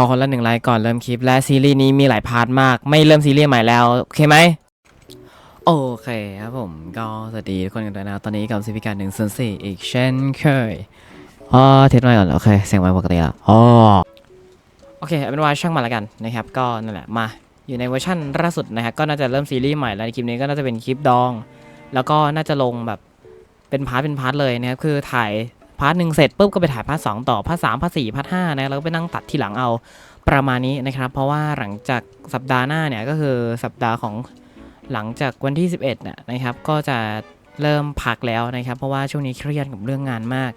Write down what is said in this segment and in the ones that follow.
อคนละหนึ่งไลค์ก่อนเริ่มคลิป และซีรีส์นี้มีหลายพาร์ทมาก ไม่เริ่มซีรีส์ใหม่แล้ว โอเคไหมโอเคครับผมก็สวัสดีทุกคนกันด้วยนะตอนนี้กับซีพิการหนึ่งส่วนสี่อีกเช่นเคยอ๋อเทสหน่อยก่อนโอเคเสียงไว้ปกติแล้วอ๋อโอเคเอาเป็นว่าช่างมาแล้วกันนะครับ ก็นั่นแหละมาอยู่ในเวอร์ชันล่าสุดนะครับก็น่าจะเริ่มซีรีส์ใหม่แล้วในคลิปนี้ก็น่าจะเป็นคลิปดอง แล้วก็น่าจะลงแบบเป็นพาร์ทเป็นพาร์ทเลยนะครับคือถ่าย พาร์ทหนึ่งเสร็จปุ๊บก็ไปถ่ายพาร์ทสองต่อพาร์ทสามพาร์ทสี่พาร์ทห้านะแล้วก็ไปนั่งตัดทีหลังเอาประมาณนี้นะครับ เพราะว่าหลังจากสัปดาห์หน้าเนี่ยก็คือสัปดาห์ของหลังจากวันที่ 11เนี่ยนะครับ ก็จะเริ่มพักแล้วนะครับ เพราะว่าช่วงนี้เครียดกับเรื่องงานมาก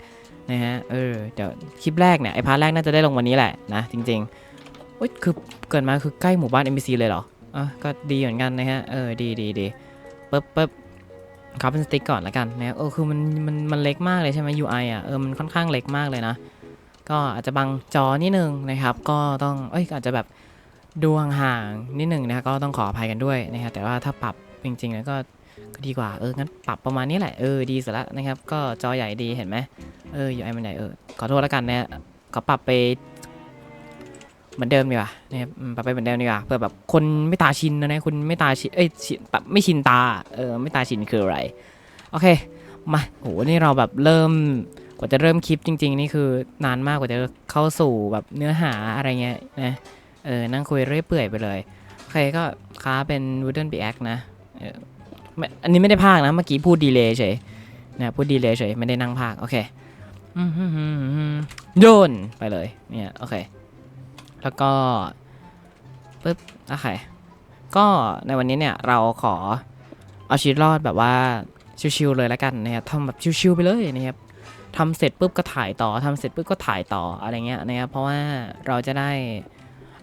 นะฮะเออเดี๋ยวคลิปแรกเนี่ยไอพาร์ทแรกน่าจะได้ลงวันนี้แหละนะจริงๆเอ้ยคือเกิดมาคือใกล้หมู่บ้าน NPC เลยเหรออะก็ดีเหมือนกันนะฮะเออดีดีดีปึ๊บปึ๊บ ครับเป็นสติ๊กก่อนละกันนะครับเออคือมันมันมันเล็กมากเลยใช่ไหม UI อะเออมันค่อนข้างเล็กมากเลยนะ ก็อาจจะบังจอนิดนึงนะครับ ก็ต้องเอ้ยอาจจะแบบดูห่างๆนิดนึงนะครับก็ต้องขออภัยกันด้วยนะครับแต่ว่าถ้าปรับจริงๆแล้วก็ก็ดีกว่าเอองั้นปรับประมาณนี้แหละเออดีสุดละนะครับ ก็จอใหญ่ดีเห็นไหมเออ UI มันใหญ่เออขอโทษแล้วกันนะก็ปรับไป เหมือนเดิมดีกว่านะครับปรับไปเหมือนเดิมดีกว่าเพื่อแบบคนไม่ตาชินนะนะคุณไม่ตาชินเอ้ยชินแบบไม่ชินตาเออไม่ตาชินคืออะไรโอเคมาโหนี่เราแบบเริ่มกว่าจะเริ่มคลิปจริง ๆ นี่คือนานมากกว่าจะเข้าสู่แบบเนื้อหาอะไรเงี้ยนะเออนั่งคุยเรื่อยเปื่อยไปเลยโอเคก็ค้าเป็น wooden pickaxe นะเอออันนี้ไม่ได้พากนะเมื่อกี้พูดดีเลยเฉยนะพูดดีเลยเฉยไม่ได้นั่งพากโอเคโยนไปเลยเนี่ยโอเค แล้วก็ปึ๊บโอเคก็ในวันนี้เนี่ยเราขอเอาชีวิตรอดแบบว่าชิวๆเลยแล้วกันนะครับทำแบบชิวๆไปเลยนะครับทำเสร็จปุ๊บก็ถ่ายต่อทำเสร็จปุ๊บก็ถ่ายต่ออะไรเงี้ยนะครับเพราะว่าเราจะได้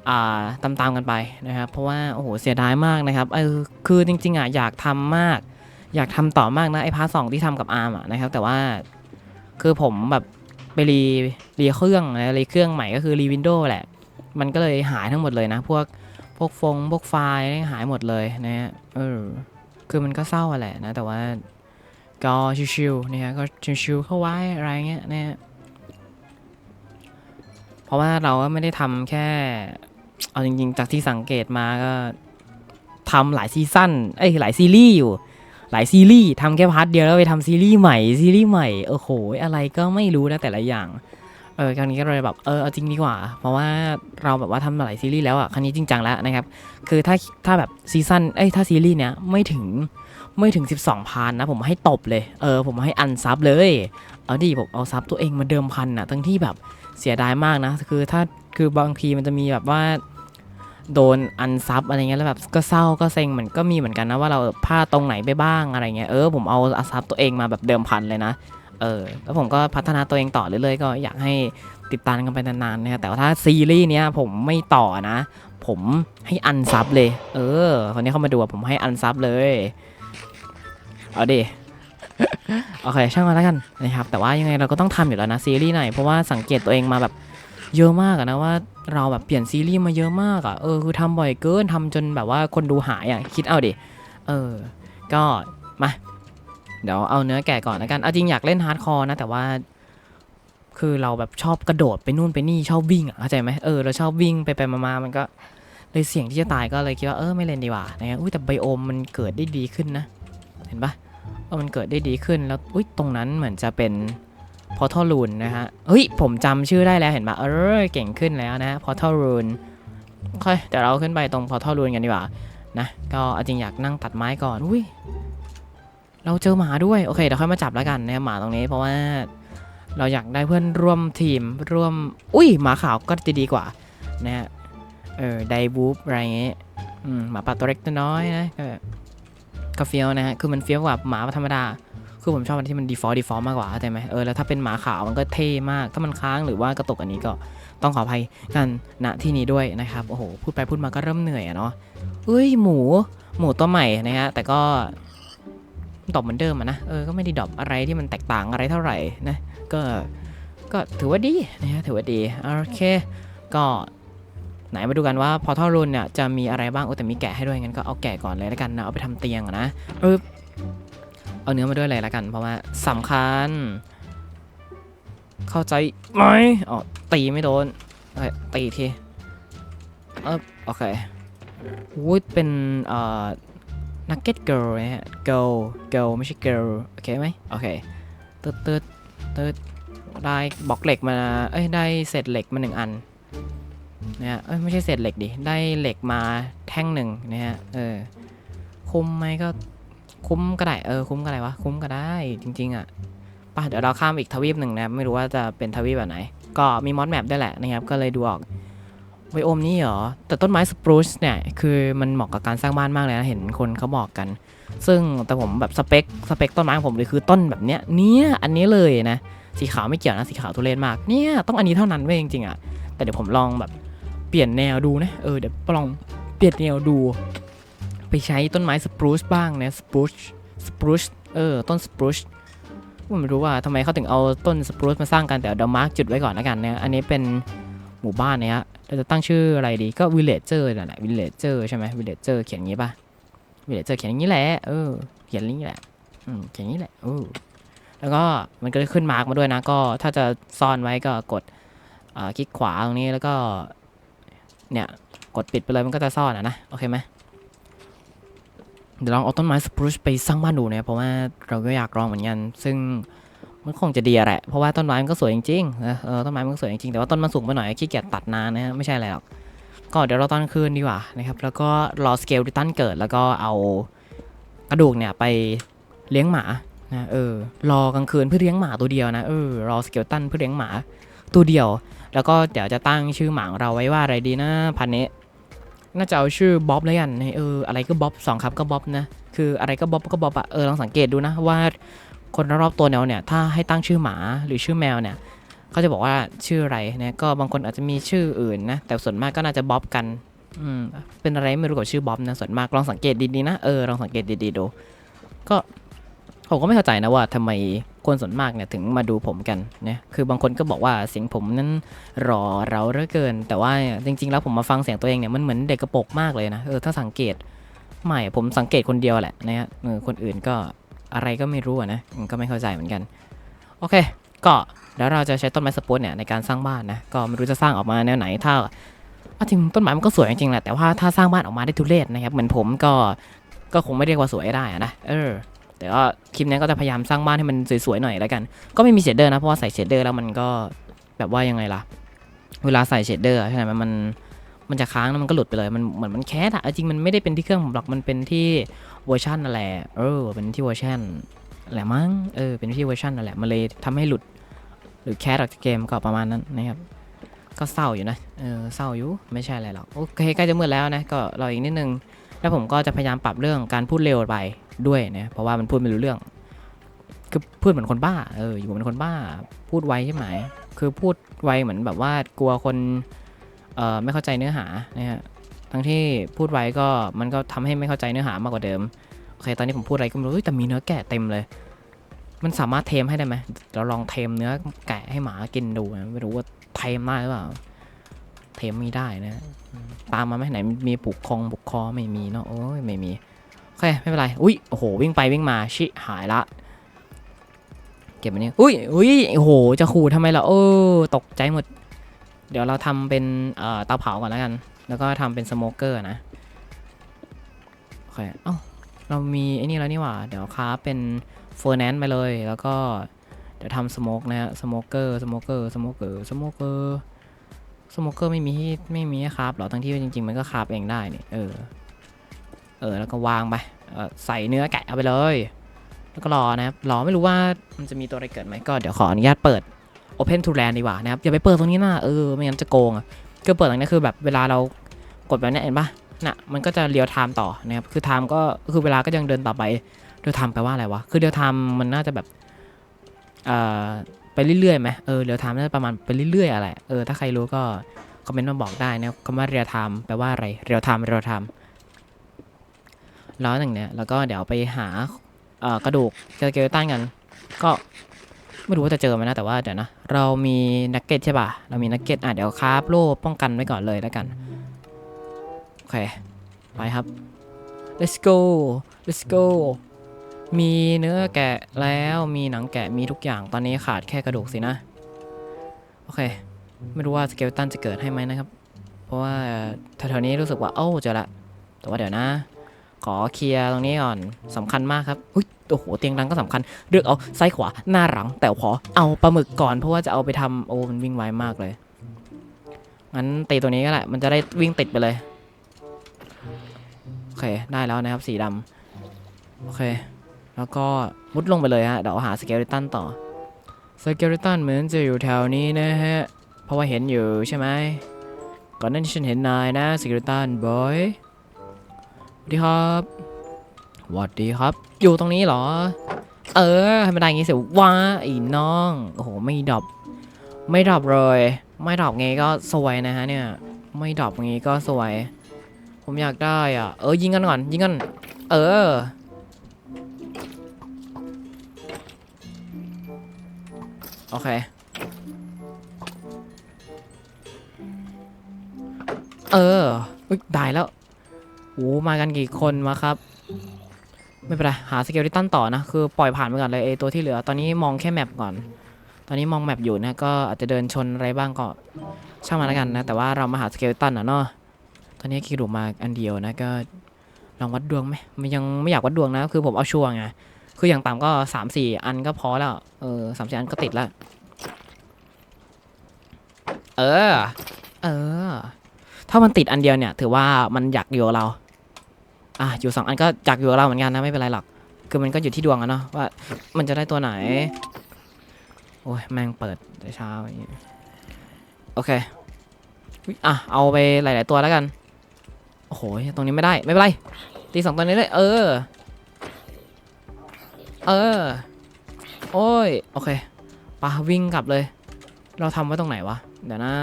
อ่าตามๆกันไปนะครับเพราะว่าโอ้โหเสียดายมากนะครับเออคือจริงๆอะอยากทำมาก อยากทำต่อมากนะไอ้พาร์ทสองที่ทำกับอาร์มอะนะครับแต่ว่าคือผมแบบไปรีรีเครื่องนะรีเครื่องใหม่ก็คือรีวินโดว์แหละ มันก็เลยหายทั้งหมดเลยนะ พวกพวกฟงพวกไฟล์หายหมดเลยนะฮะเออคือมันก็เศร้าแหละนะแต่ว่าก็ชิวๆนะฮะก็ชิวๆเข้าไว้อะไรเงี้ยนะฮะเพราะว่าเราก็ไม่ได้ทำแค่ เอาจริงๆ จากที่สังเกตมาก็ทำหลายซีซั่นเอ้ยหลายซีรีส์อยู่ หลายซีรีส์ทำแค่พาร์ทเดียวแล้วไปทำซีรีส์ใหม่ซีรีส์ใหม่โอ้โหอะไรก็ไม่รู้นะแต่ละอย่าง เออครั้งนี้ก็เลยแบบเออเอาจริงดีกว่า เพราะว่าเราแบบว่าทำมาหลายซีรีส์แล้วอะครั้งนี้จริงจังแล้วนะครับ คือถ้าถ้าแบบซีซั่นเอ้ยถ้าซีรีส์เนี้ยไม่ถึงไม่ถึง 12 พันนะ ผมให้ตบเลย เออ ผมให้อันซับเลย เอาดิผมเอาซับตัวเองมาเดิมพันนะทั้งที่แบบเสียดายมากนะ คือถ้าคือบางทีมันจะมีแบบว่าโดนอันซับอะไรเงี้ยแล้วแบบก็เศร้าก็เซ็งเหมือนก็มีเหมือนกันนะว่าเราพลาดตรงไหนไปบ้างอะไรเงี้ยเออผมเอาอันซับตัวเองมาแบบเดิมพันเลยนะ เออแล้วผมก็พัฒนาตัวเองต่อเรื่อยๆก็อยากให้ติดตามกันไปนานๆนะครับแต่ว่าถ้าซีรีส์เนี้ยผมไม่ต่อนะ ผมให้อันซับเลย เออคนนี้เข้ามาดูผมให้อันซับเลยเอาดิโอเคช่างมาแล้วกันนะครับแต่ว่ายังไงเราก็ต้องทำอยู่แล้วนะซีรีส์ไหนเพราะว่าสังเกตตัวเองมาแบบเยอะมากนะว่าเราแบบเปลี่ยนซีรีส์มาเยอะมากอะเออคือทำบ่อยเกินทำจนแบบว่าคนดูหายอะคิดเอาดิเออ ก็มา เดี๋ยวเอาเนื้อแกะก่อนแล้วกัน เอาจริงอยากเล่นฮาร์ดคอร์นะ แต่ว่า คือเราแบบชอบกระโดดไปนู่นไปนี่ชอบวิ่งอะเข้าใจไหมเออเราชอบวิ่งไปไปมาๆมันก็เลยเสี่ยงที่จะตายก็เลยคิดว่าเออไม่เล่นดีกว่านะอุ้ยแต่ไบโอมมันเกิดได้ดีขึ้นนะ เห็นปะว่ามันเกิดได้ดีขึ้นแล้วอุ้ยตรงนั้นเหมือนจะเป็นพอทัลลูนนะฮะเฮ้ยผมจำชื่อได้แล้วเห็นปะเออเก่งขึ้นแล้วนะพอทัลลูนโอเคเดี๋ยวเราขึ้นไปตรงพอทัลลูนกันดีกว่านะก็เอาจริงอยากนั่งตัดไม้ก่อนอุ้ย เราเจอหมาด้วยโอเคเดี๋ยวค่อยมาจับแล้วกันนะหมาตรงนี้เพราะว่าเราอยากได้เพื่อนร่วมทีมร่วม อุ้ยหมาขาวก็จะดีกว่านะฮะเออไดบูฟอะไรเงี้ยหมาป่าตัวเล็กตัวน้อยนะก็ก็เฟี้ยวนะฮะคือมันเฟี้ยวกว่าหมาธรรมดาคือผมชอบอันที่มัน default default มากกว่าเข้าใจไหมเออแล้วถ้าเป็นหมาขาวมันก็เท่มาก ถ้ามันค้างหรือว่ากระตุกอันนี้ก็ต้องขออภัยกันณที่นี้ด้วยนะครับโอ้โหพูดไปพูดมาก็เริ่มเหนื่อยอะเนาะเอ้ยหมูหมูตัวใหม่นะฮะแต่ก็ ดรอปเหมือนเดิมอะนะ เออ ก็ไม่ได้ดรอปอะไรที่มันแตกต่างอะไรเท่าไหร่นะ ก็ ก็ถือว่าดีนะฮะ ถือว่าดี โอเค ก็ไหนมาดูกันว่าพอท่อรุนเนี่ยจะมีอะไรบ้าง โอ้แต่มีแกะให้ด้วยงั้นก็เอาแกะก่อนเลยแล้วกันนะ เอาไปทำเตียงนะเออเอาเนื้อมาด้วยเลยแล้วกัน เพราะว่าสำคัญ เข้าใจไหมอ๋อตีไม่โดนโอเคตีอีกทีออโอเควูดเป็นเอ่อ นักเก็ตเกิร์ลนะฮะ girl girl ไม่ใช่ girl โอเคไหมโอเคตืดตืดตืดได้บล็อกเหล็กมาเอ้ยได้เศษเหล็กมาหนึ่งอันนะฮะเอ้ยไม่ใช่เศษเหล็กดิได้เหล็กมาแท่งหนึ่งนะฮะเออคุ้มไหมก็คุ้มก็ได้เออคุ้มก็ได้วะคุ้มก็ได้จริง ๆอะป่ะเดี๋ยวเราข้ามอีกทวีปหนึ่งนะครับไม่รู้ว่าจะเป็นทวีปแบบไหน ก็มีมอสแมปด้วยแหละนะครับก็เลยดูออก ไบโอมนี่เหรอ แต่ต้นไม้สปรูซเนี่ย คือมันเหมาะกับการสร้างบ้านมากเลยนะ เห็นคนเขาบอกกัน ซึ่งแต่ผมแบบสเปคสเปคต้นไม้ของผมเลยคือต้นแบบเนี้ยเนี่ยอันนี้เลยนะ สีขาวไม่เกี่ยวนะ สีขาวทุเรศมาก เนี่ยต้องอันนี้เท่านั้นเว้ยจริงๆอะ แต่เดี๋ยวผมลองแบบเปลี่ยนแนวดูนะ เออเดี๋ยวลองเปลี่ยนแนวดู ไปใช้ต้นไม้สปรูซบ้างนะ สปรูซ สปรูซ เออ ต้นสปรูซผมไม่รู้ว่าทำไมเขาถึงเอาต้นสปรูซมาสร้างกันแต่เดี๋ยวมาร์กจุดไว้ก่อนแล้วกันนะ อันนี้เป็นหมู่บ้านเนี่ยฮะ เราจะตั้งชื่ออะไรดีก็ villager นั่นแหละ villager ใช่ไหม villager เขียนอย่างนี้ป่ะ villager เขียนอย่างนี้แหละเออเขียนอย่างนี้แหละอืมเขียนอย่างนี้แหละเออแล้วก็มันก็จะขึ้นมาร์กมาด้วยนะก็ถ้าจะซ่อนไว้ก็กดอ่าคลิกขวาตรงนี้แล้วก็เนี่ยกดปิดไปเลยมันก็จะซ่อนอะนะโอเคไหมเดี๋ยวลองเอาต้นไม้สปรูซไปสร้างบ้านดูนะเพราะว่าเราก็อยากลองเหมือนกัน ซึ่ง มันคงจะดีอะแหละเพราะว่าต้นไม้มันก็สวยจริงๆนะเออต้นไม้มันก็สวยจริงๆแต่ว่าต้นมันสูงไปหน่อยขี้เกียจตัดนานนะฮะไม่ใช่อะไรหรอกก็เดี๋ยวเราตอนกลางคืนดีกว่านะครับแล้วก็รอสเกลดิตันเกิดแล้วก็เอากระดูกเนี่ยไปเลี้ยงหมานะเออรอกลางคืนเพื่อเลี้ยงหมาตัวเดียวนะเออรอสเกลตันเพื่อเลี้ยงหมาตัวเดียว แล้วก็เดี๋ยวจะตั้งชื่อหมาของเราไว้ว่าอะไรดีนะพันนี้น่าจะเอาชื่อบ๊อบแล้วกันเอออะไรก็บ๊อบสองครับก็บ๊อบนะคืออะไรก็บ๊อบก็บ๊อบอะเออลองสังเกตดูนะว่า คนรอบๆตัวแนวเนี่ยถ้าให้ตั้งชื่อหมาหรือชื่อแมวเนี่ยเขาจะบอกว่าชื่ออะไรนะก็บางคนอาจจะมีชื่ออื่นนะแต่ส่วนมากก็น่าจะบ๊อบกันอืมเป็นอะไรไม่รู้กับชื่อบ๊อบนะส่วนมากลองสังเกตดีๆนะเออลองสังเกตดีๆดูก็ผมก็ไม่เข้าใจนะว่าทำไมคนส่วนมากเนี่ยถึงมาดูผมกันเนี่ยคือบางคนก็บอกว่าเสียงผมนั้นรอเราเหลือเกิน แต่ว่าจริง ๆ แล้วผมมาฟังเสียงตัวเองเนี่ยมันเหมือนเด็กกระโปรงมากเลยนะเออถ้าสังเกตไม่ผมสังเกตคนเดียวแหละนะฮะคนอื่นก็ อะไรก็ไม่รู้นะก็ไม่เข้าใจเหมือนกัน โอเค ก็เดี๋ยวเราจะใช้ต้นไม้สปูตเนี่ยในการสร้างบ้านนะก็ไม่รู้จะสร้างออกมาแนวไหนถ้าว่าจริงต้นไม้มันก็สวยจริงๆแหละแต่ว่าถ้าสร้างบ้านออกมาได้ทุเรศนะครับเหมือนผมก็ก็คงไม่เรียกว่าสวยได้อะนะเออแต่ว่าคลิปนี้ก็จะพยายามสร้างบ้านให้มันสวยๆหน่อยแล้วกัน ก็ไม่มีเชดเดอร์นะเพราะว่าใส่เชดเดอร์แล้วมันก็แบบว่ายังไงล่ะ เวลาใส่เชดเดอร์ใช่ไหมมันมัน มันจะค้างแล้วมันก็หลุดไปเลย มันเหมือนมันแคสอะจริงมันไม่ได้เป็นที่เครื่องผมหรอก มันเป็นที่เวอร์ชันนั่นแหละ เออ เป็นที่เวอร์ชันแหละมั้ง เออ เป็นที่เวอร์ชันนั่นแหละ มันเลยทำให้หลุด หรือแคสออกจากเกมก็ประมาณนั้นนะครับ ก็เศร้าอยู่นะ เออ เศร้าอยู่ ไม่ใช่อะไรหรอก โอเค ใกล้จะมืดแล้วนะ ก็รออีกนิดนึง แล้วผมก็จะพยายามปรับเรื่องการพูดเร็วไปด้วยนะ เพราะว่ามันพูดไม่รู้เรื่อง คือพูดเหมือนคนบ้า เออ อยู่เหมือนคนบ้า พูดไวใช่ไหม คือพูดไวเหมือนแบบว่ากลัวคน ไม่เข้าใจเนื้อหานะฮะทั้งที่พูดไว้ก็มันก็ทำให้ไม่เข้าใจเนื้อหามากกว่าเดิมโอเคตอนนี้ผมพูดอะไรก็ไม่รู้แต่มีเนื้อแกะเต็มเลย มันสามารถเทมให้ได้ไหมเราลองเทมเนื้อแกะให้หมากินดูนะไม่รู้ว่าเทมได้หรือเปล่าเทมไม่ได้นะตามมาไหมไหนมีปลุกคองปลุกคอไม่มีเนาะโอ้ยไม่มีโอเคไม่เป็นไรอุ้ยโอ้โหวิ่งไปวิ่งมาชิหายละเก็บอันนี้อุ้ยอุ้ยโอ้โหจะขู่ทำไมล่ะโอ้ตกใจหมด เดี๋ยวเราทำเป็นเตาเผาก่อนแล้วกัน แล้วก็ทำเป็นสโมเกอร์นะโอเคเอ้าเรามีไอ้นี่แล้วนี่หว่า เดี๋ยวค้าเป็นเฟอร์แนนซ์ไปเลย แล้วก็เดี๋ยวทำสโมกนะฮะ สโมเกอร์ สโมเกอร์ สโมเกอร์ สโมเกอร์ สโมเกอร์ไม่มีที่ไม่มีให้คราฟหรอ ทั้งที่จริง ๆ มันก็คาฟเองได้นี่ เออ เออ แล้วก็วางไปใส่เนื้อแกะเอาไปเลย แล้วก็รอนะครับ รอไม่รู้ว่ามันจะมีตัวอะไรเกิดไหมก็เดี๋ยวขออนุญาตเปิด Open to Land ดีกว่านะครับอย่าไปเปิดตรงนี้นะเออไม่งั้นจะโกงอะก็เปิดตรงนี้คือแบบเวลาเรากดแบบนี้เห็นปะน่ะมันก็จะเรียลไทม์ต่อนะครับคือไทม์ก็คือเวลาก็ยังเดินต่อไปเรียลไทม์แปลว่าอะไรวะคือเรียลไทม์มันน่าจะแบบเอ่อไปเรื่อยๆไหมเออเรียลไทม์น่าจะประมาณไปเรื่อยๆอะไรเออถ้าใครรู้ก็คอมเมนต์มาบอกได้นะคำว่าเรียลไทม์แปลว่าอะไรเรียลไทม์เรียลไทม์ล้วอย่างเนี้ยแล้วก็เดี๋ยวไปหาเอ่อกระดูกสเกลตันกัน ก็ ไม่รู้ว่าจะเจอไหมนะแต่ว่าเดี๋ยวนะ เรามีนักเก็ตใช่ป่ะ เรามีนักเก็ตอะเดี๋ยวคราฟโล่ป้องกันไว้ก่อนเลยแล้วกัน โอเค ไปครับ let's go let's go มีเนื้อแกะแล้วมีหนังแกะมีทุกอย่างตอนนี้ขาดแค่กระดูกสินะ โอเค ไม่รู้ว่าสเกลตันจะเกิดให้ไหมนะครับ เพราะว่าแถวๆนี้รู้สึกว่าโอ้าเจอละแต่ว่าเดี๋ยวนะ ขอเคลียร์ตรงนี้ก่อนสำคัญมากครับอุ้ย โอ้โหเตียงดังก็สำคัญ เลือกเอาซ้ายขวาหน้าหลัง แต่ขอเอาปลาหมึกก่อนเพราะว่าจะเอาไปทำโอ้มันวิ่งไวมากเลยงั้นตีตัวนี้ก็แหละมันจะได้วิ่งติดไปเลยโอเคได้แล้วนะครับสีดำโอเค แล้วก็มุดลงไปเลยฮะเดี๋ยวหาสเกลตันต่อสเกลตันเหมือนจะอยู่แถวนี้นะฮะเพราะว่าเห็นอยู่ใช่ไหมก่อนหน้านี้ฉันเห็นนายนะสเกลตันบอยสวัสดีครับ วัสดีครับ อยู่ตรงนี้เหรอ เออให้มันได้ย่างงี้สิว้าอีน้อง โอ้โห ไม่ดรอปไม่ดรอปเลย ไม่ดรอปไงก็สวยนะฮะเนี่ย ไม่ดรอปงี้ก็สวย ผมอยากได้อะ เออ ยิงกันก่อน ยิงกัน เออ โอเค เอออุ๊ยได้แล้วโอ้มากันกี่คนมาครับ ไม่เป็นไรหาสเกลที่ตั้นต่อนะคือปล่อยผ่านไปก่อนเลยไอตัวที่เหลือ ตอนนี้มองแค่แมปก่อน ตอนนี้มองแมปอยู่นะก็อาจจะเดินชนอะไรบ้างก็ช่างมันแล้วกันนะแต่ว่าเรามาหาสเกลตันอะเนาะตอนนี้คิดดูมาอันเดียวนะก็ลองวัดดวงไหมมันยังไม่อยากวัดดวงนะ คือผมเอาชัวร์ไงคืออย่างต่ำก็สามสี่อันก็พอแล้วเออสามสี่อันก็ติดแล้วเออ เออ ถ้ามันติดอันเดียวเนี่ย ถือว่ามันอยากอยู่กับเรา อะอยู่สองอันก็อยากอยู่กับเราเหมือนกันนะไม่เป็นไรหรอก คือมันก็อยู่ที่ดวงอะเนาะว่ามันจะได้ตัวไหน โอ้ยแม่งเปิดแต่เช้าโอเคอะเอาไปหลาย ๆ ตัวแล้วกัน โอ้โหตรงนี้ไม่ได้ไม่เป็นไรตีสองตัวนี้เลยเออ เออ โอ้ยโอเคปะวิ่งกลับเลย เราทำไว้ตรงไหนวะเดี๋ยวนะ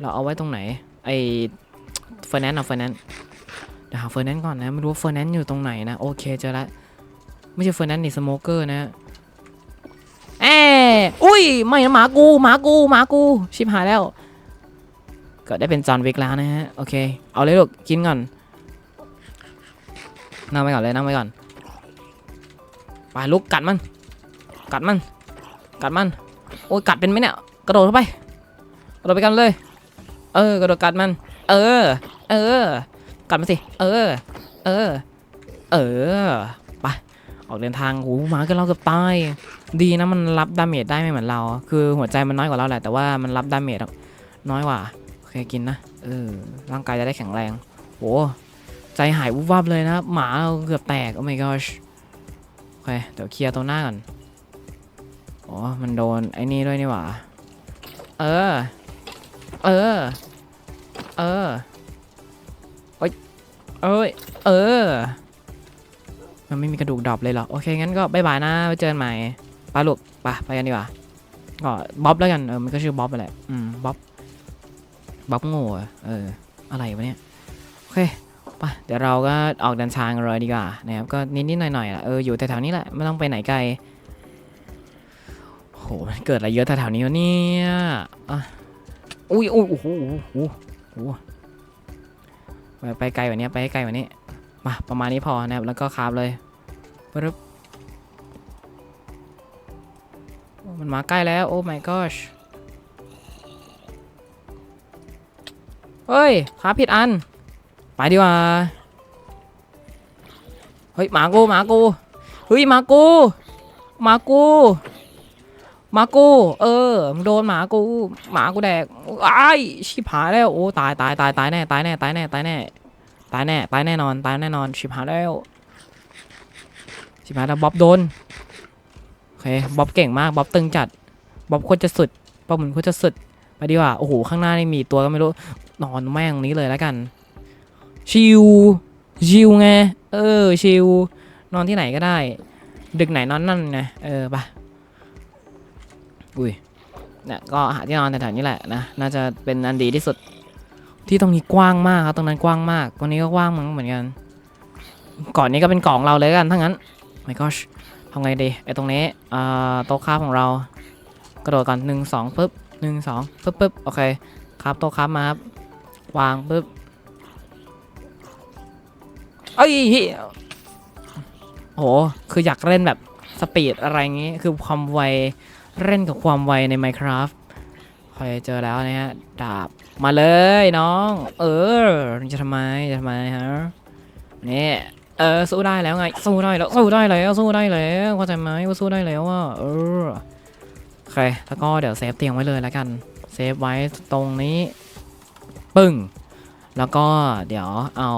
เราเอาไว้ตรงไหนไอเฟอร์แนนซ์เอาเฟอร์แนนซ์ เดี๋ยวหาเฟอร์แนนก่อนนะ ไม่รู้ว่าเฟอร์แนนอยู่ตรงไหนนะ โอเคเจอละ ไม่ใช่เฟอร์แนนนี่สโมเกอร์นะเอ้อุ้ย ไม่นะหมากูหมากูหมากู ชิบหายแล้ว ก็ได้เป็นจอห์นวิกแล้วนะฮะ โอเค เอาเลยลูก กินก่อน นั่งไปก่อนเลยนั่งไปก่อน ไปลุกกัดมัน กัดมัน กัดมัน โอ้ยกัดเป็นไหมเนี่ย กระโดดเข้าไป กระโดดไปกันเลย เออ กระโดดกัดมัน เออ เออ กัดมันสิ เออ เออ เออ ไป ออกเดินทางโอ้หหมาก็เราเกือบตาย ดีนะมันรับดาเมจได้ไม่เหมือนเรา คือหัวใจมันน้อยกว่าเราแหละ แต่ว่ามันรับดาเมจน้อยกว่า โอเคกินนะ เออ ร่างกายจะได้แข็งแรงโหใจหายวุบวับเลยนะ หมาเราเกือบแตก โอ้ my gosh โอเค เดี๋ยวเคลียร์ตัวหน้าก่อนอ๋อมันโดนไอ้นี่ด้วยนี่หว่า เออ เออ เออ เอ้ย เออ มันไม่มีกระดูกดรอปเลยเหรอ โอเค งั้นก็บายบายนะไว้เจอกันใหม่ปลาลูกไปไปกันดีกว่า ก็บ๊อบแล้วกัน เออ มันก็ชื่อบ๊อบไปแหละ อืม บ๊อบ บ๊อบโง่เออ อะไรวะเนี่ย โอเคไปเดี๋ยวเราก็ออกเดินทางกันเลยดีกว่านะครับ ก็นิดๆหน่อยๆอะเออ อยู่แถวๆนี้แหละ ไม่ต้องไปไหนไกลโห มันเกิดอะไรเยอะแถวๆนี้วะเนี่ยอะอุ้ยอุ้ยโอ้โหโอ้โหโอ้โห ไปไกลกว่านี้ไปให้ไกลกว่านี้มาประมาณนี้พอนะครับแล้วก็คาบเลยปึ๊บมันมาใกล้แล้วโอ้ my gosh เฮ้ยคาบผิดอัน ไปดีกว่า เฮ้ยหมากูหมากูเฮ้ยหมากูหมากู หมากูเออมึงโดนหมากูหมากูแดกไอ้ชิบหายแล้วโอ้ตายตายตายตายแน่ตายแน่ตายแน่ตายแน่ตายแน่ตายแน่นอนตายแน่นอนชิบหายแล้วชิบหายแล้วบ๊อบโดนโอเคบ๊อบเก่งมากบ๊อบตึงจัดบ๊อบโคตรจะสุดบ๊อบเหมือนโคตรจะสุดไปดีกว่าโอ้โหข้างหน้านี่มีตัวก็ไม่รู้นอนแม่งตรงนี้เลยแล้วกัน ชิวชิวไงเออชิวนอนที่ไหนก็ได้ ดึกไหนนอนนั่นไงเออไป อุ้ยเนี่ยก็หาที่นอนแถวๆนี้แหละนะ น่าจะเป็นอันดีที่สุด ที่ตรงนี้กว้างมากครับ ตรงนั้นกว้างมาก ตรงนี้ก็กว้างเหมือนกัน ก่อนนี้ก็เป็นกล่องเราเลยกัน ทั้งนั้น my gosh ทำไงดี ไอ้ตรงนี้อ่าโต๊ะค้าของเรา กระโดดก่อนหนึ่งสองปึ๊บหนึ่งสองปึ๊บปึ๊บโอเค ครับโต๊ะค้ามาครับ วางปึ๊บเอ้ยโห คืออยากเล่นแบบสปีดอะไรอย่างงี้ คือความไว เล่นกับความไวใน Minecraft พอเจอแล้วนะฮะ ดาบ มาเลยน้อง เออ จะทำไม จะทำไมฮะ นี่ เออ สู้ได้แล้วไง สู้ได้แล้ว สู้ได้แล้ว สู้ได้แล้วเข้าใจไหมว่าสู้ได้แล้วอะเออ โอเค แล้วก็เดี๋ยวเซฟเตียงไว้เลยแล้วกัน เซฟไว้ตรงนี้ ปึ้ง แล้วก็เดี๋ยวเอา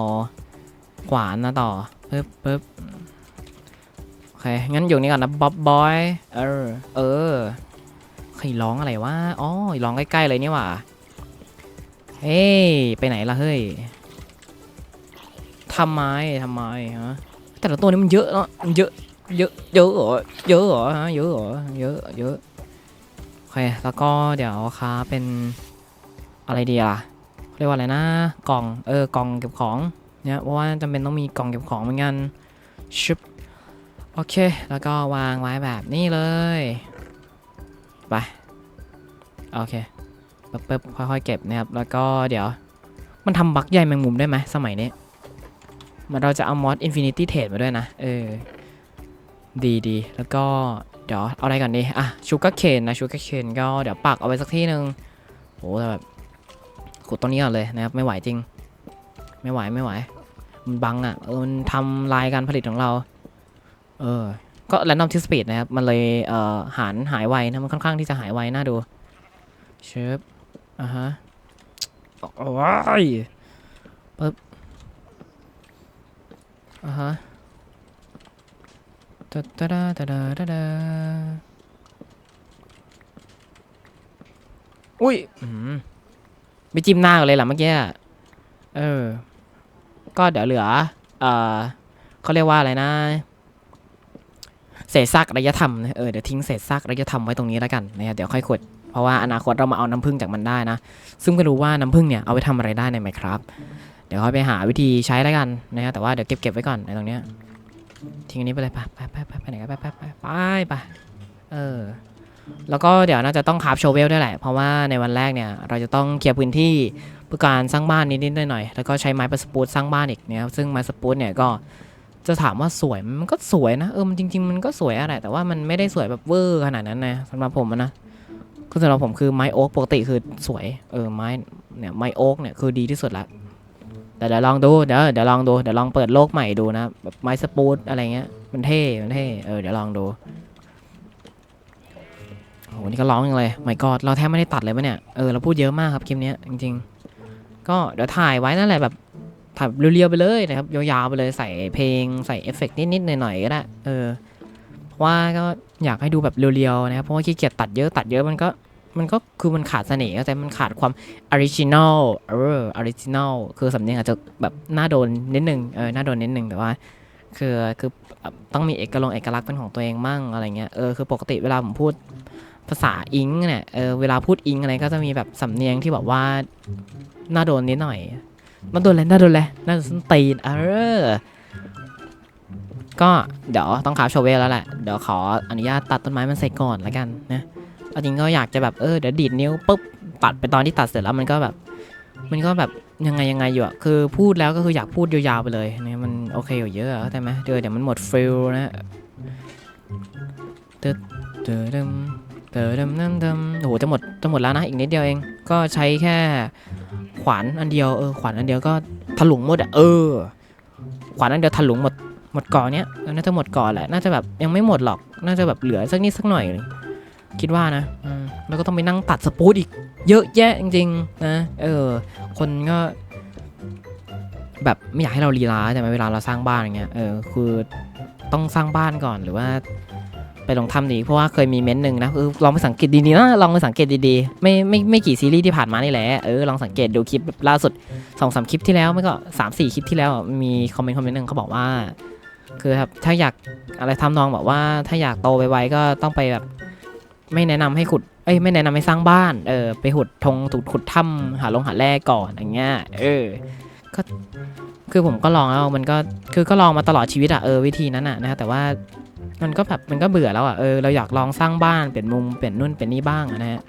ขวานนะต่อปึ๊บปึ๊บ เค งั้นอยู่นี่ก่อนนะบ๊อบบอย เออ เออใครร้องอะไรวะ อ๋อ ร้องใกล้ ๆ เลยนี่หว่า เฮ้ย ไปไหนล่ะเฮ้ยทำไมทำไมฮะ แต่ละตัวนี้มันเยอะเนาะมันเยอะ เยอะ เยอะเหรอ เยอะเหรอฮะ เยอะเหรอ เยอะ เยอะ โอเค แล้วก็เดี๋ยวค้าเป็นอะไรดีล่ะ เรียกว่าอะไรนะ กล่อง เออ กล่องเก็บของ เนี่ย เพราะว่าจำเป็นต้องมีกล่องเก็บของเหมือนกันชึบ โอเค แล้วก็วางไว้แบบนี้เลย ไป โอเคปึ๊บบค่อยๆเก็บนะครับ แล้วก็เดี๋ยว มันทำบักใยแมงมุมได้ไหมสมัยนี้ มันเราจะเอามอสอินฟินิตี้เทรดมาด้วยนะ เออ ดีดี แล้วก็เดี๋ยวเอาอะไรก่อนดี อะ ชูการ์เคนนะ ชูการ์เคนก็เดี๋ยวปักเอาไว้สักที่หนึ่งโหแต่แบบขุดต้นนี้ก่อนเลยนะครับ ไม่ไหวจริง ไม่ไหวไม่ไหว มันบังอะ เออ มันทำลายการผลิตของเรา เออ ก็แรนดอมที่สปีดนะครับ มันเลยเอ่อหารหายไวนะ มันค่อนข้างที่จะหายไวน่าดูเชฟอะฮะโอ้ยปึ๊บอะฮะตะตะดาตะดาตะดาอุ้ยอืมไปจิ้มหน้ากันเลยหรอเมื่อกี้ เออ ก็เดี๋ยวเหลือ เออเขาเรียกว่าอะไรนะ เศษซากอารยธรรมนะเออเดี๋ยวทิ้งเศษซากอารยธรรมไว้ตรงนี้แล้วกันนะครับเดี๋ยวค่อยขุดเพราะว่าอนาคตเรามาเอาน้ำผึ้งจากมันได้นะ ซึ่งไม่รู้ว่าน้ำผึ้งเนี่ยเอาไปทำอะไรได้ในไหมครับ เดี๋ยวค่อยไปหาวิธีใช้แล้วกันนะครับแต่ว่าเดี๋ยวเก็บเก็บไว้ก่อนในตรงเนี้ยทิ้งอันนี้ไปเลยไปไปไปไปไปไหนกันไปไปไปไปไปเออแล้วก็เดี๋ยวน่าจะต้องคาฟโชเวลด้วยแหละ เพราะว่าในวันแรกเนี่ยเราจะต้องเคลียร์พื้นที่เพื่อการสร้างบ้านนิดๆหน่อยๆแล้วก็ใช้ไม้ประสปูดสร้างบ้านอีกเนี่ยซึ่งไม้สปูดเนี่ยก็ จะถามว่าสวยมันก็สวยนะเออมันจริง ๆ มันก็สวยอะไรแต่ว่ามันไม่ได้สวยแบบเวอร์ขนาดนั้นนะสำหรับผมนะคือสำหรับผมคือไม้โอ๊กปกติคือสวยเออไม้เนี่ยไม้โอ๊กเนี่ยคือดีที่สุดละแต่เดี๋ยวลองดูเดี๋ยวเดี๋ยวลองดูเดี๋ยวลองเปิดโลกใหม่ดูนะแบบไม้สปูดอะไรเงี้ยมันเท่มันเท่เออเดี๋ยวลองดูโหนี่ก็ร้องอยังเลยไม่กอดเราแทบไม่ได้ตัดเลยปะเนี่ยเออเราพูดเยอะมากครับคลิปนี้จริง ๆ ก็เดี๋ยวถ่ายไว้นั่นแหละแบบ ถ่ายเรียวๆไปเลยนะครับยาวๆไปเลยใส่เพลงใส่เอฟเฟกต์นิดๆหน่อยๆก็ได้เออเพราะว่าก็อยากให้ดูแบบเรียวๆนะครับเพราะว่าขี้เกียจตัดเยอะตัดเยอะมันก็มันก็คือมันขาดเสน่ห์แต่มันขาดความออริจินอลเออออริจินอลคือสำเนียงอาจจะแบบน้าโดนนิดนึงเออหน้าโดนนิดนึงแต่ว่าคือคือต้องมีเอกลักษณ์เอกลักษณ์เป็นของตัวเองมั่งอะไรเงี้ยเออคือปกติเวลาผมพูดภาษาอิงเนี่ยเออเวลาพูดอิงอะไรก็จะมีแบบสำเนียงที่แบบว่าน่าโดนนิดหน่อย น่าโดนเลยน่าโดนเลยน่าโดนส้นตีนเออก็เดี๋ยวต้องขาโชเวลแล้วแหละ เดี๋ยวขออนุญาตตัดต้นไม้มันเสร็จก่อนแล้วกันนะจริงก็อยากจะแบบเออเดี๋ยวดีดนิ้วปุ๊บตัดไปตอนที่ตัดเสร็จแล้วมันก็แบบ มันก็แบบยังไงยังไงอยู่อะคือพูดแล้วก็คืออยากพูดยาวๆไปเลยเนี่ยมันโอเคอยู่เยอะเข้าใจไหมเดี๋ยวเดี๋ยวมันหมดฟิลนะตึ๊ดเดิมเติมน้ำดำโอ้โหจะหมดจะหมดแล้วนะอีกนิดเดียวเอง ก็ใช้แค่ ขวานอันเดียวเออขวานอันเดียวก็ถลุงหมดอะเออ ขวานอันเดียวถลุงหมดหมดก่อเนี้ยน่าจะหมดก่อแหละน่าจะแบบยังไม่หมดหรอก น่าจะแบบเหลือสักนิดสักหน่อยคิดว่านะแล้วก็ต้องไปนั่งตัดสปูตอีก เยอะแยะจริงๆนะเออ คนก็ แบบไม่อยากให้เราลีลาแต่ไหมเวลาเราสร้างบ้านอย่างเงี้ยเออคือต้องสร้างบ้านก่อนหรือว่า ไปลองทำดีเพราะว่าเคยมีเม้นต์หนึ่งนะเออลองไปสังเกตดีๆนะลองไปสังเกตดีๆไม่ไม่ไม่กี่ซีรีส์ที่ผ่านมานี่แหละเออลองสังเกตดูคลิปล่าสุดสองสามคลิปที่แล้วไม่ก็สามสี่คลิปที่แล้วมีคอมเมนต์คอมเมนต์หนึ่งเขาบอกว่า คือครับถ้าอยากอะไรทำนองแบบว่าถ้าอยากโตไวๆก็ต้องไปแบบไม่แนะนำให้ขุดเอ้ยไม่แนะนำให้สร้างบ้านเออไปขุดทงขุดขุดถ้ำหาลงหาแร่ก่อนอย่างเงี้ยเออก็คือผมก็ลองแล้วมันก็คือก็ลองมาตลอดชีวิตอะเออวิธีนั้นอะนะแต่ว่า มันก็แบบมันก็เบื่อแล้วอะเออเราอยากลองสร้างบ้านเปลี่ยนมุมเปลี่ยนนู่นเปลี่ยนนี่บ้างนะฮะ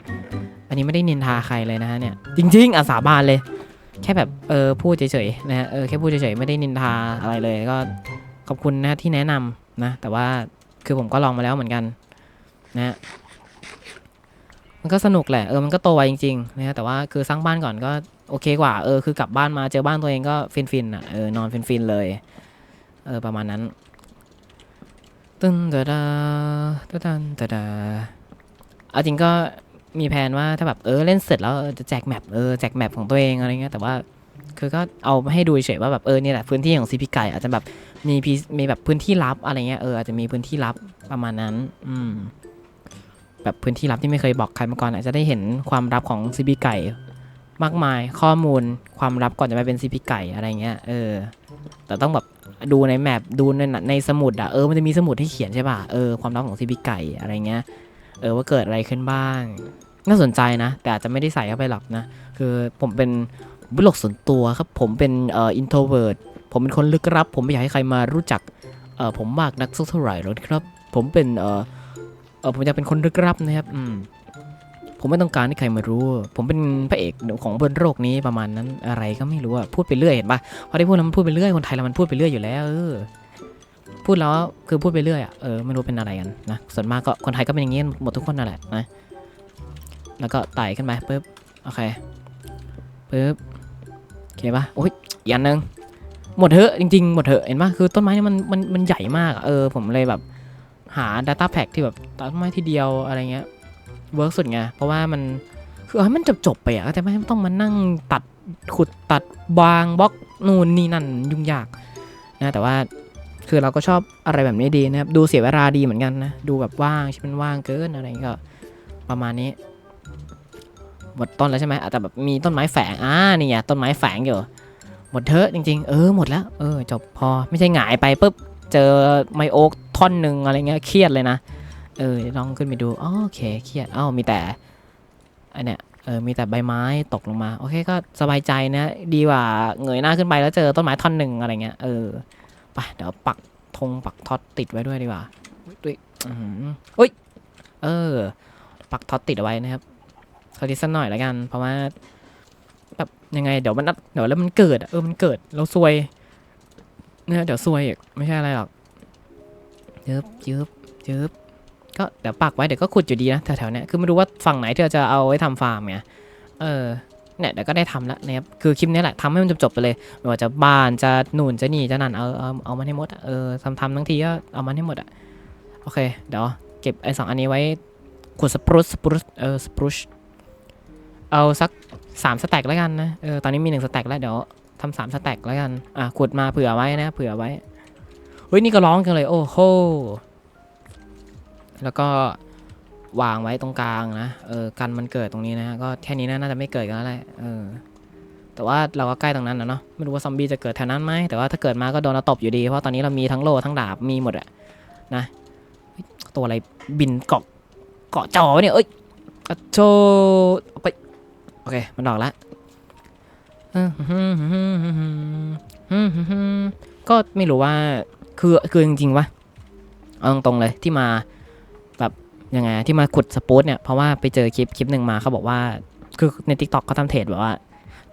อันนี้ไม่ได้นินทาใครเลยนะฮะเนี่ยจริง ๆอาสาบานเลย แค่แบบเออพูดเฉยๆนะฮะเออแค่พูดเฉยๆไม่ได้นินทาอะไรเลยก็ขอบคุณนะที่แนะนำนะแต่ว่าคือผมก็ลองมาแล้วเหมือนกันนะฮะมันก็สนุกแหละเออมันก็โตไวจริงๆนะฮะแต่ว่าคือสร้างบ้านก่อนก็โอเคกว่าเออคือกลับบ้านมาเจอบ้านตัวเองก็ฟินๆอะเออนอนฟินๆเลยเออประมาณนั้น ตึ้งตะดาตะดันตะดาเอาจริงก็มีแผนว่าถ้าแบบเออเล่นเสร็จแล้วจะแจกแมปเออแจกแมปของตัวเองอะไรเงี้ยแต่ว่าคือก็เอาให้ดูเฉยว่าแบบเออเนี่ยแหละพื้นที่ของซีพีไก่อาจจะแบบมีพีมีแบบพื้นที่ลับอะไรเงี้ยเอออาจจะมีพื้นที่ลับประมาณนั้น อืม แบบพื้นที่ลับที่ไม่เคยบอกใครมาก่อน อาจจะได้เห็นความลับของซีพีไก่มากมายข้อมูลความลับก่อนจะไปเป็นซีพีไก่อะไรเงี้ยเออ แต่ต้องแบบ ดูในแมปดูในในสมุดอะเออมันจะมีสมุดให้เขียนใช่ป่ะเออความลับของซีพีไก่อะไรเงี้ยเออว่าเกิดอะไรขึ้นบ้าง น่าสนใจนะ แต่อาจจะไม่ได้ใส่เข้าไปหรอกนะ คือผมเป็นบุลกส่วนตัวครับ ผมเป็นเอ่ออินโทรเวิร์ดผมเป็นคนลึกลับ ผมไม่อยากให้ใครมารู้จักเออผมมากนักสักเท่าไหร่หรอกครับ ผมเป็นเออเออผมจะเป็นคนลึกลับนะครับ อืม ผมไม่ต้องการให้ใครมารู้ ผมเป็นพระเอกของบนโลกนี้ประมาณนั้นอะไรก็ไม่รู้อะพูดไปเรื่อยเห็นปะพอได้พูดแล้วมันพูดไปเรื่อยคนไทยเรามันพูดไปเรื่อยอยู่แล้วเออพูดแล้วคือพูดไปเรื่อยอะเออไม่รู้เป็นอะไรกันนะส่วนมากก็คนไทยก็เป็นอย่างงี้หมดทุกคนนั่นแหละนะแล้วก็ไต่ขึ้นไปปุ๊บโอเคปุ๊บโอเคปะโอ้ยอีกอันนึงหมดเถอะจริงๆ หมดเถอะเห็นปะคือต้นไม้นี่มันมันมันใหญ่มากอะเออผมเลยแบบหา Data Pack ที่แบบต้นไม้ทีเดียวอะไรเงี้ย เวิร์กสุดไง เพราะว่ามันคือเอาให้มันจบจบไปอะแต่ไม่ต้องมานั่งตัดขุดตัดบางบล็อกนู่นนี่นั่นยุ่งยากนะแต่ว่าคือเราก็ชอบอะไรแบบนี้ดีนะครับ ดูเสียเวลาดีเหมือนกันนะ ดูแบบว่างชีวิตมันว่างเกินอะไรก็ประมาณนี้หมดต้นแล้วใช่ไหมอาจจะแบบมีต้นไม้แฝงอ่านี่ไงต้นไม้แฝงอยู่หมดเถอะจริง ๆ เออหมดแล้วเออจบพอไม่ใช่หงายไปปุ๊บเจอไมโอ๊กท่อนหนึ่งอะไรเงี้ยเครียดเลยนะ เออลองขึ้นไปดูโอเคเครียดอ้าวมีแต่ไอเนี่ยเออมีแต่ใบไม้ตกลงมา โอเคก็สบายใจนะ ดีกว่าเงยหน้าขึ้นไปแล้วเจอต้นไม้ท่อนหนึ่งอะไรเงี้ยเออไปเดี๋ยวปักธงปักท็อตติดไว้ด้วยดีกว่าด้วยอืมอุ้ยเออ ปักท็อตติดเอาไว้นะครับขาดีสักหน่อยล้วกัน เพราะว่าแบบยังไงเดี๋ยวมันเดี๋ยวแล้วมันเกิดเออมันเกิดเราซวยเนี่ยเดี๋ยวซวยอีกไม่ใช่อะไรหรอกยึบยึบยึบ ก็เดี๋ยวปักไว้เดี๋ยวก็ขุดอยู่ดีนะแถวๆเนี้ยคือไม่รู้ว่าฝั่งไหนที่เราจะเอาไว้ทำฟาร์มไงเออเนี่ยเดี๋ยวก็ได้ทำแล้วนะครับคือคลิปนี้แหละทำให้มันจบๆไปเลยไม่ว่าจะบ้านจะหนุนจะนี่จะนั่นเอาเอาเอามันให้หมดอะเออทำทำทั้งทีก็เอามันให้หมดอะโอเคเดี๋ยวเก็บไอ้สองอันนี้ไว้ขุดสปรุสสปรุสเออสปรุชเอาสักสามสแต็กแล้วกันนะเออตอนนี้มีหนึ่งสแต็กแล้วเดี๋ยวทำสามสแต็กแล้วกันอะขุดมาเผื่อไว้นะเผื่อไว้เฮ้ยนี่ก็ร้องกันเลยโอ้โห แล้วก็วางไว้ตรงกลางนะ เออ กันมันเกิดตรงนี้นะก็แค่นี้นะน่าจะไม่เกิดกันแล้วแหละ เออ แต่ว่าเราก็ใกล้ตรงนั้นนะเนาะ ไม่รู้ว่าซอมบี้จะเกิดแถวนั้นไหม แต่ว่าถ้าเกิดมาก็โดนเราตบอยู่ดี เพราะตอนนี้เรามีทั้งโล่ทั้งดาบ มีหมดอะนะ ตัวอะไรบินเกาะเกาะจอวะเนี่ย เอ้ยโชไป โอเค มันออกล้วก็ไม่รู้ว่า คือ คือจริงๆวะเอาตรงๆเลยที่มา ยังไงที่มาขุดสปูตเนี่ยเพราะว่าไปเจอคลิปคลิปหนึ่งมาเขาบอกว่าคือใน t ิ k t o k เขาทำเทรดแบบว่า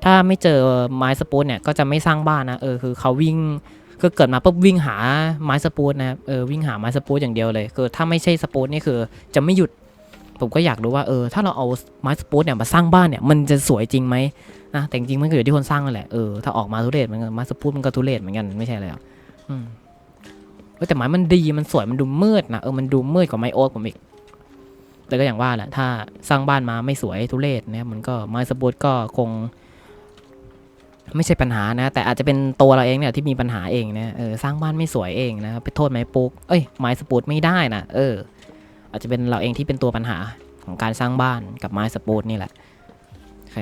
ถ้าไม่เจอไม้สปูตเนี่ยก็จะไม่สร้างบ้านนะเออคือเขาวิ่งคือเกิดมาปุ๊บวิ่งหาไม้สปูตนะเออวิ่งหาไม้สปูตอย่างเดียวเลยคือถ้าไม่ใช่สปูตนี่คือจะไม่หยุดผมก็อยากรู้ว่าเออถ้าเราเอาไม้สปูตเนี่ยมาสร้างบ้านเนี่ยมันจะสวยจริงไหมนะแต่จริงมันก็อยู่ที่คนสร้างนั่นแหละเออถ้าออกมาทุเรศมันไม้สปูตมันก็ทุเรศเหมือนกันไม่ใช่เลยอะอืมแต่ไม้มันดีมันสวยมันดูมืดนะเออมันดูมืดกว่าไม้โอ๊กผมอีก แต่ก็อย่างว่าแหละถ้าสร้างบ้านมาไม่สวยทุเรศนี่ยมันก็ไม้สปูตก็คง ไม่ใช่ปัญหานะ แต่อาจจะเป็นตัวเราเองเนี่ยที่มีปัญหาเองนะเออสร้างบ้านไม่สวยเองนะครับไปโทษไม้ปูกเอ้ยไม้สปูตไม่ได้นะเออ อาจจะเป็นเราเองที่เป็นตัวปัญหาของการสร้างบ้านกับไม้สปูตนี่แหละโอเค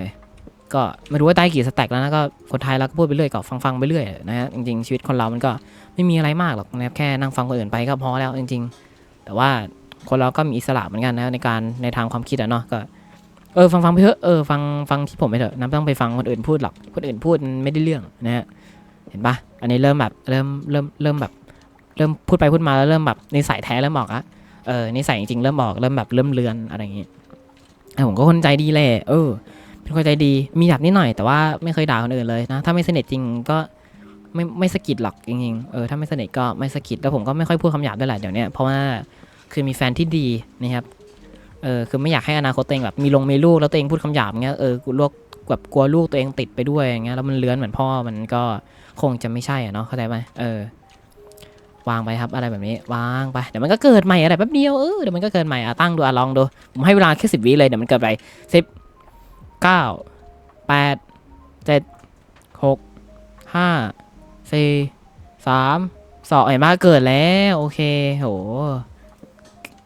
ก็ไม่รู้ว่าได้กี่สแต็กแล้วนะก็คนไทยเราก็พูดไปเรื่อยก็ฟังๆไปเรื่อยนะฮะจริงๆชีวิตคนเรามันก็ไม่มีอะไรมากหรอกนะแค่นั่งฟังคนอื่นไปก็พอแล้วจริง ๆ แต่ว่า คนเราก็มีอิสระเหมือนกันนะในการในทางความคิดอะเนาะก็เออฟังฟังไปเถอะเออฟังฟังที่ผมไปเถอะน้ำต้องไปฟังคนอื่นพูดหรอกคนอื่นพูดไม่ได้เรื่องนะฮะเห็นปะอันนี้เริ่มแบบเริ่มเริ่มเริ่มแบบ เริ่มพูดไปพูดมาแล้วเริ่มแบบนิสัยแท้เริ่มออกอะเออนิสัยจริงๆเริ่มบอกเริ่มแบบเริ่มเลือนอะไรอย่างงี้อ่ผมก็คนใจดีแหละเออเป็นคนใจดีมีหยาบนิดหน่อยแต่ว่าไม่เคยด่าคนอื่นเลยนะถ้าไม่สนิทจริงก็ไม่ไม่สะกิดหรอกจริงๆเออถ้าไม่สนิทก็ไม่สะกิดแล้วผมก็ไม่ค่อยพูดคำหยาบด้วยแหละเดี๋ยวนี้เพราะว่า คือมีแฟนที่ดีนะครับเออคือไม่อยากให้อนาคตตัวเองแบบมีลงมีลูกแล้วตัวเองพูดคำหยาบเงี้ยเออกูลวกแบบกลัวลูกตัวเองติดไปด้วยอย่างเงี้ยแล้วมันเลื้อนเหมือนพ่อมันก็คงจะไม่ใช่อะเนาะเข้าใจไหมเออ วางไปครับอะไรแบบนี้วางไปเดี๋ยวมันก็เกิดใหม่อะไรแป๊บเดียวเออเดี๋ยวมันก็เกิดใหม่อะตั้งดูอะลองดูผมให้เวลาแค่สิบวิเลยเดี๋ยวมันเกิดไปสิบเก้าแปดเจ็ดหกห้าสี่สามสองเห็นปะเกิดแล้ว โอเคโห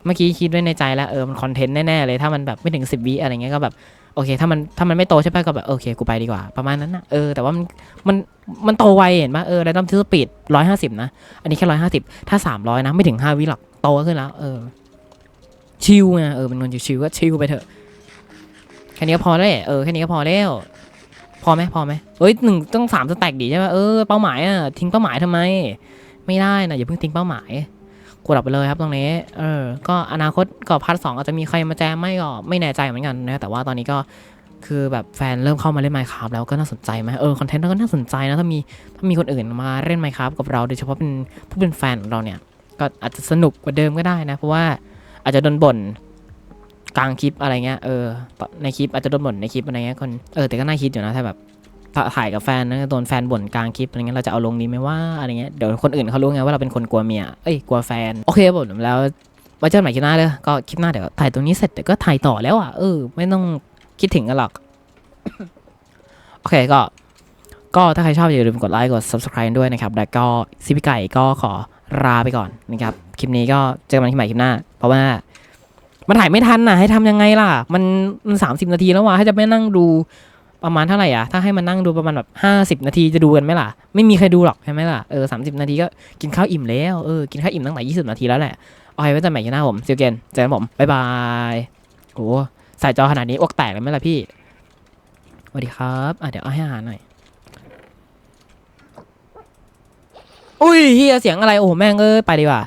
เมื่อกี้คิดไว้ในใจแล้วเออมันคอนเทนต์แน่ๆเลยถ้ามันแบบไม่ถึงสิบวิอะไรเงี้ยก็แบบโอเคถ้ามันถ้ามันไม่โตใช่ปะก็แบบโอเคกูไปดีกว่า ประมาณนั้นนะเออแต่ว่ามันมันมันโตไวเห็นปะเออแล้วต้องซื้อสปีดร้อยห้าสิบนะ อันนี้แค่ร้อยห้าสิบถ้าสามร้อยนะไม่ถึงห้าวิหรอกโตขึ้นแล้ว เออ ชิลไงเออเป็นคนชิลๆก็ชิลไปเถอะแค่นี้ก็พอแล้วเออแค่นี้ก็พอแล้วพอไหมพอไหมเอ้ยหนึ่งต้องสามสแต็กดีใช่ไหมเออเป้าหมายอะทิ้งเป้าหมายทำไม ไม่ได้นะอย่าเพิ่งทิ้งเป้าหมาย กดออกไปเลยครับตรงนี้ เออ ก็อนาคตก็พาร์ทสองอาจจะมีใครมาแจมไม่ก็ไม่แน่ใจเหมือนกันนะ แต่ว่าตอนนี้ก็คือแบบแฟนเริ่มเข้ามาเล่นไมค์ครับแล้วก็น่าสนใจไหมเออคอนเทนต์ก็น่าสนใจนะ ถ้ามีถ้ามีคนอื่นมาเล่นไมค์ครับกับเราโดยเฉพาะเป็นผู้เป็นแฟนของเราเนี่ย ก็อาจจะสนุกกว่าเดิมก็ได้นะ เพราะว่าอาจจะโดนบ่นกลางคลิปอะไรเงี้ยเออในคลิปอาจจะโดนบ่นในคลิปอะไรเงี้ยคนเออแต่ก็น่าคิดอยู่นะถ้าแบบ ถ่ายกับแฟนนะโดนแฟนบ่นกลางคลิปอะไรเงี้ยเราจะเอาลงดีไหมว่าอะไรเงี้ยเดี๋ยวคนอื่นเขารู้ไงว่าเราเป็นคนกลัวเมียเอ้ยกลัวแฟนโอเคผมแล้วไว้เจอกันใหม่คลิปหน้าเลยก็คลิปหน้าเดี๋ยวถ่ายตรงนี้เสร็จเดี๋ยวก็ถ่ายต่อแล้วอะเออไม่ต้องคิดถึงกันหรอกโอเคก็ ก็ถ้าใครชอบอย่าลืมกดไลค์กด subscribe ด้วยนะครับ แล้วก็ซิพิไก่ก็ขอลาไปก่อนนะครับ คลิปนี้ก็เจอกันใหม่คลิปหน้า เพราะว่า มันถ่ายไม่ทันน่ะให้ทำยังไงล่ะ มันมันสามสิบนาทีแล้วว่ะให้จะไม่นั่งดู ประมาณเท่าไหร่อะ ถ้าให้มันนั่งดูประมาณแบบห้าสิบนาทีจะดูกันไหมล่ะ ไม่มีใครดูหรอกใช่ไหมล่ะ เออสามสิบนาทีก็กินข้าวอิ่มแล้ว เออ กินข้าวอิ่มตั้งแต่ยี่สิบนาทีแล้วแหละเอาไว้ไว้จอกันใหม่คลิปหน้าผมซิลเกนเจอกันผม บ๊ายบายโอ้ใส่จอขนาดนี้อ้วกแตกเลยไหมล่ะพี่สวัสดีครับอะเดี๋ยวเอาให้อาหารหน่อย อุ้ยเฮียเสียงอะไร โอ้แม่งเอ้ยไปดีกว่า